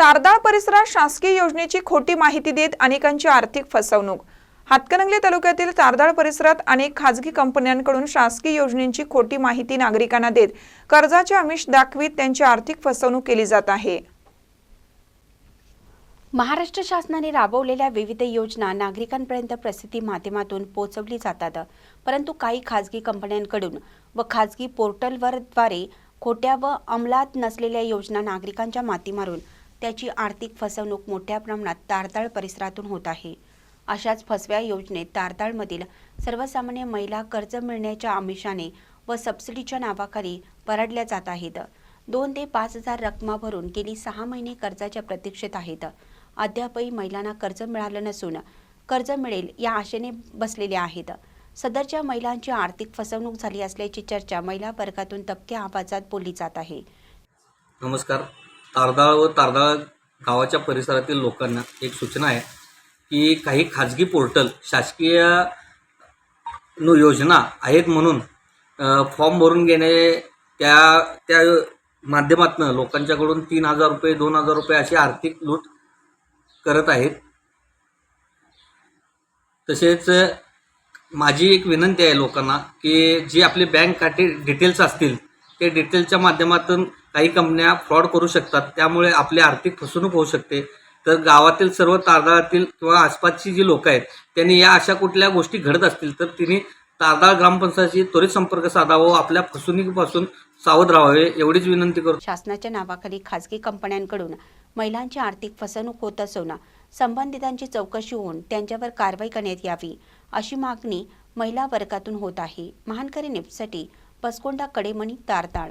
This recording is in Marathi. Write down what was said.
तारदाळ परिसरात शासकीय योजनेची खोटी माहिती देत अनेकांची आर्थिक फसवणूक. हातकणंगले तालुक्यातील तारदाळ परिसरात अनेक खाजगी कंपन्यांकडून शासकीय योजनेची खोटी माहिती नागरिकांना देत कर्जाचे आमिष दाखवीत त्यांची आर्थिक फसवणूक केली जात आहे. महाराष्ट्र शासनाने राबवलेल्या विविध योजना नागरिकांपर्यंत प्रसिद्धी माध्यमातून पोहोचवली जातात. परंतु काही खाजगी कंपन्यांकडून व खाजगी पोर्टलवर द्वारे खोट्या व अंमलात नसलेल्या योजना नागरिकांच्या माती मारून त्याची आर्थिक फसवणूक मोठ्या प्रमाणात तारताळ परिसरातून होत आहे. अशाच फसव्या योजनेत तारताळमधील सर्वसामान्य महिला कर्ज मिळण्याच्या आमिषाने व सबसिडीच्या नावाखाली परडल्या जात आहेत. दोन ते पाच हजार रकमा भरून गेली सहा महिने कर्जाच्या प्रतीक्षेत आहेत. अद्यापही महिलांना कर्ज मिळालं नसून कर्ज मिळेल या आशेने बसलेल्या आहेत. सदरच्या महिलांची आर्थिक फसवणूक झाली असल्याची चर्चा महिला वर्गातून तपक्या आवाजात बोलली जात आहे. नमस्कार. तारदाळ व तारदाळ गावाच्या परिसरातील लोकांना एक सूचना आहे की काही खाजगी पोर्टल शासकीय नु योजना आहेत म्हणून फॉर्म भरून घेणे त्या त्या माध्यमातून लोकांच्याकडून तीन हजार रुपये दोन हजार रुपये अशी आर्थिक लूट करत आहेत. तसेच माझी एक विनंती आहे लोकांना की जे आपले बँक खाते डिटेल्स असतील ते डिटेल्सच्या माध्यमातून काही कंपन्या फ्रॉड करू शकतात त्यामुळे आपली आर्थिक फसवणूक होऊ शकते. तर गावातील सर्व तारदाळातील किंवा आसपासची जी लोक आहेत त्यांनी या अशा कुठल्या गोष्टी घडत असतील तर तिने तारदाळ ग्रामपंचायतशी त्वरित संपर्क साधावा व आपल्या फसवणुकीपासून सावध राहावे एवढीच विनंती करू शासनाच्या नावाखाली खाजगी कंपन्यांकडून महिलांची आर्थिक फसवणूक होत असून संबंधितांची चौकशी होऊन त्यांच्यावर कारवाई करण्यात यावी अशी मागणी महिला वर्गातून होत आहे. महानकरी न्यूजसाठी पसकोंडा कडेमणी तारताळ